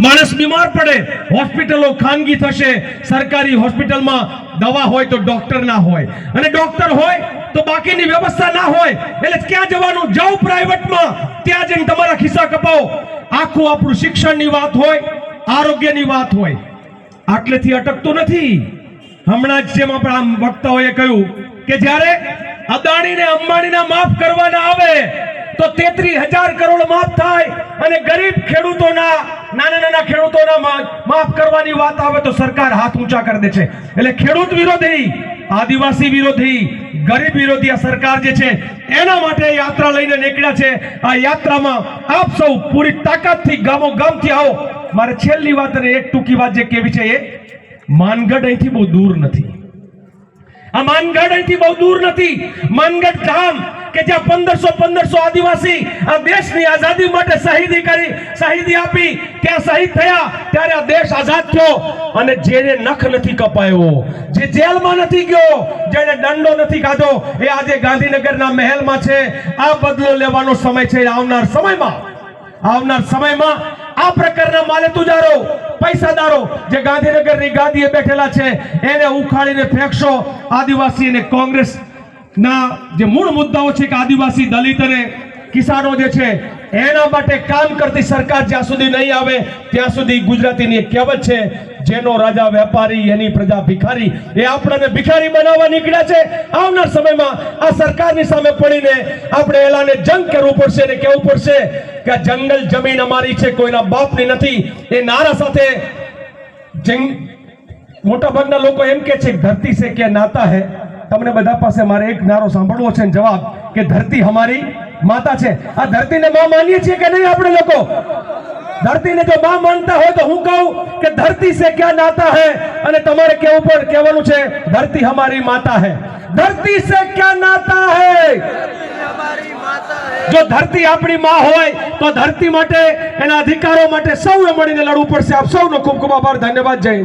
માણસ બીમાર પડે, હોસ્પિટલો ખાનગી થશે, સરકારી હોસ્પિટલમાં દવા હોય તો ડોક્ટર ના હોય. અને ડોક્ટર હોય તો બાકીની વ્યવસ્થા ના હોય, એટલે ક્યાં જવાનું? જાઓ પ્રાઇવેટમાં, ત્યાં જઈને તમારા ખિસ્સા કપાવો. આખું આપણું શિક્ષણની વાત હોય, આરોગ્યની વાત હોય. આટલેથી અટકતું નથી. હમણાં જ જેમ આપણા વક્તાઓએ કહ્યું કે જ્યારે અદાણીને અંબાણીના માફ કરવાના આવે હજાર કરોડ માફ થાય અને ગરીબ ખેડૂતોના, નાના નાના ખેડૂતોના માફ કરવાની વાત આવે તો સરકાર હાથ ઊંચા કરી દે છે. એટલે ખેડૂત વિરોધી, આદિવાસી વિરોધી, ગરીબ વિરોધી આ સરકાર જે છે, એના માટે યાત્રા લઈને નીકળ્યા છે. આ યાત્રામાં આપ સૌ પૂરી તાકાતથી ગામો ગામથી આવો. મારે છેલ્લી વાત અને એક ટૂંકી વાત જે કેવી છે એ, માનગઢ અહીંથી બહુ દૂર નથી. આ માનગઢ અહીંથી બહુ દૂર નથી. માનગઢ ગામ કે જ્યાં પંદરસો પંદરસો આદિવાસી આ દેશની આઝાદી માટે શહીદી કરી, શહીદી આપી, ત્યાં શહીદ થયા, ત્યારે આ દેશ આઝાદ થયો. અને જેને નખ નથી કપાયો, જે જેલમાં નથી ગયો જેને દંડો નથી ખાધો એ આજે ગાંધીનગરના મહેલમાં છે. આ બદલો લેવાનો સમય છે આવનાર સમયમાં. આવનાર સમયમાં આ પ્રકારના માલે તુજારો, પૈસાદારો જે ગાંધીનગરની ગાદીએ બેઠેલા છે, એને ઉખાડીને ફેંકશો. આદિવાસી અને કોંગ્રેસ ના, જે મૂળ મુદ્દાઓ છે કે આદિવાસી દલિત અને કિસાનો જે છે, એના માટે કામ કરતી સરકાર જ્યાં સુધી નહીં આવે, ત્યાં સુધી ગુજરાતીની એક કહેવત છે, જેનો રાજા વેપારી, એની પ્રજા ભિખારી. એ આપણને ભિખારી બનાવવા નીકળ્યા છે. આવનાર સમયમાં આ સરકારની સામે પડીને આપણે એલાને જંગ કરવું પડશે અને કહેવું પડશે કે જંગલ જમીન અમારી છે, કોઈના બાપની નથી. એ નારા સાથે જંગ, મોટાભાગના લોકો એમ કે છે, ધરતી સે કે નાતા હે? તમને બધા પાસે મારે એક નારો સાંભળવો છે જવાબ કે ધરતી અમારી માતા છે. આ ધરતીને માં માનીએ છીએ કે નહીં આપણે લોકો? ધરતીને જો માં માનતા હોય તો હું કહું કે ધરતી સે ક્યાં નાતા હે? અને તમારે કેવું પણ કહેવાનું છે, ધરતી અમારી માતા હે. ધરતી સે ક્યાં નાતા હે? જો ધરતી આપણી માં હોય, તો ધરતી માટે, એના અધિકારો માટે સૌએ મળીને લડવું પડશે. આપ સૌનો ખૂબ ખૂબ આભાર. ધન્યવાદ. જય